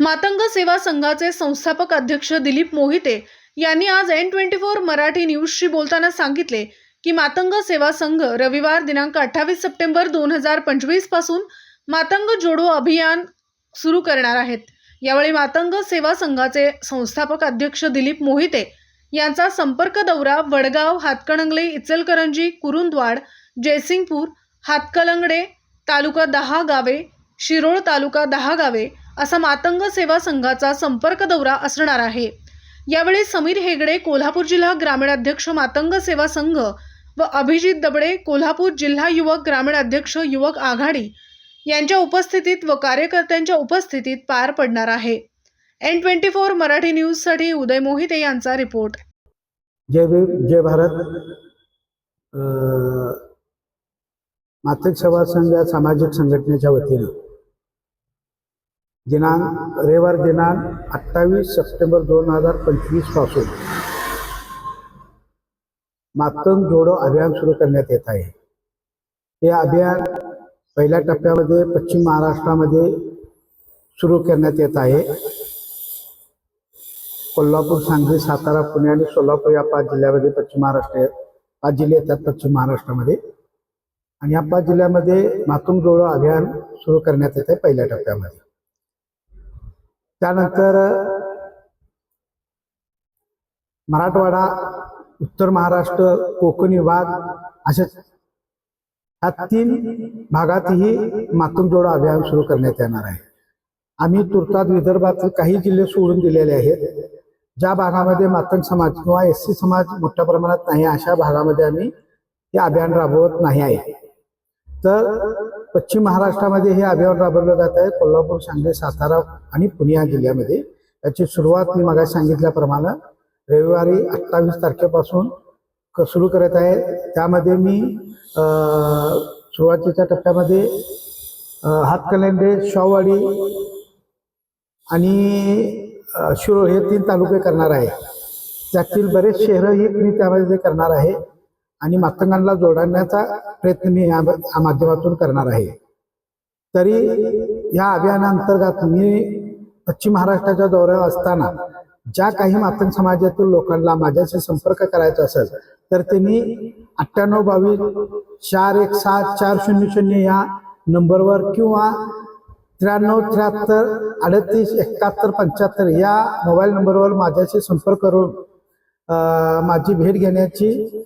मातंग सेवा संघाचे संस्थापक अध्यक्ष दिलीप मोहिते यांनी आज एन ट्वेंटी फोर मराठी न्यूजशी बोलताना सांगितले की मातंग सेवा संघ रविवार दिनांक अठ्ठावीस सप्टेंबर दोन हजार पंचवीसपासून मातंग जोडो अभियान सुरू करणार आहेत. यावेळी मातंग सेवा संघाचे संस्थापक अध्यक्ष दिलीप मोहिते यांचा संपर्क दौरा वडगाव हातकणंगले इचलकरंजी कुरुंदवाड जयसिंगपूर हातकलंगडे तालुका दहा गावे शिरोळ तालुका दहा गावे असा मातंग सेवा संघाचा संपर्क दौरा असणार आहे. यावेळी समीर हेगडे कोल्हापूर जिल्हा ग्रामीण अध्यक्ष मातंग सेवा संघ व अभिजित दबडे कोल्हापूर जिल्हा युवक ग्रामीण अध्यक्ष युवक आघाडी यांच्या उपस्थितीत व कार्यकर्त्यांच्या उपस्थितीत पार पडणार आहे. एन ट्वेंटी फोर मराठी न्यूजसाठी उदय मोहिते यांचा रिपोर्ट. जय भीम जय भारत. मातृक सेवा संघ या सामाजिक संघटनेच्या वतीनं दिनांक रविवार दिनांक अठ्ठावीस सप्टेंबर दोन हजार पंचवीसपासून. मातंग जोडो अभियान सुरू करण्यात येत आहे. हे अभियान पहिल्या टप्प्यामध्ये पश्चिम महाराष्ट्रामध्ये सुरू करण्यात येत आहे. कोल्हापूर सांगली सातारा पुणे आणि सोलापूर या पाच जिल्ह्यामध्ये पश्चिम महाराष्ट्र पाच जिल्हे येतात पश्चिम महाराष्ट्रामध्ये. आणि या पाच जिल्ह्यामध्ये मातुंग जोडो अभियान सुरू करण्यात येत आहे पहिल्या टप्प्यामध्ये. त्यानंतर मराठवाडा उत्तर महाराष्ट्र कोकण विभाग अशा ह्या तीन भागातही मातुंग जोडो अभियान सुरू करण्यात येणार आहे. आम्ही तुर्तात विदर्भातील काही जिल्हे सोडून दिलेले आहेत. ज्या भागामध्ये मातंग समाज किंवा एस सी समाज मोठ्या प्रमाणात नाही अशा भागामध्ये आम्ही हे अभियान राबवत नाही आहे. तर पश्चिम महाराष्ट्रामध्ये हे अभियान राबवलं जात आहे. कोल्हापूर सांगली सातारा आणि पुणे या जिल्ह्यामध्ये. याची सुरुवात मी मगाशी सांगितल्याप्रमाणे रविवारी अठ्ठावीस तारखेपासून क- सुरू करत आहे. त्यामध्ये मी सुरुवातीच्या टप्प्यामध्ये अं, हातकलंडे शाहवाडी आणि शिरोळ हे तीन तालुके करणार आहे. त्यातील बरेच शहरंही मी त्यामध्ये करणार आहे. आणि मातंगांना जोडण्याचा प्रयत्न मी या माध्यमातून करणार आहे. तरी या अभियानांतर्गत मी पश्चिम महाराष्ट्राच्या दौऱ्यावर असताना ज्या काही मातंग समाजातील लोकांना माझ्याशी संपर्क करायचा असेल तर त्यांनी अठ्ठ्याण्णव बावीस चार एक सात चार शून्य शून्य या नंबरवर किंवा त्र्याण्णव त्र्याहत्तर अडतीस एकाहत्तर पंच्याहत्तर या मोबाईल नंबरवर माझ्याशी संपर्क करून माझी भेट घेण्याची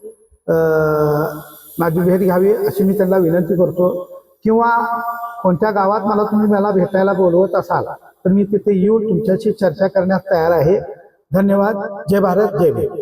माझी भेट घ्यावी अशी मी त्यांना विनंती करतो. किंवा कोणत्या गावात मला तुम्ही मला भेटायला बोलवत असाल तर मी तिथे येऊन तुमच्याशी चर्चा करण्यास तयार आहे. धन्यवाद. जय भारत. जय भीम.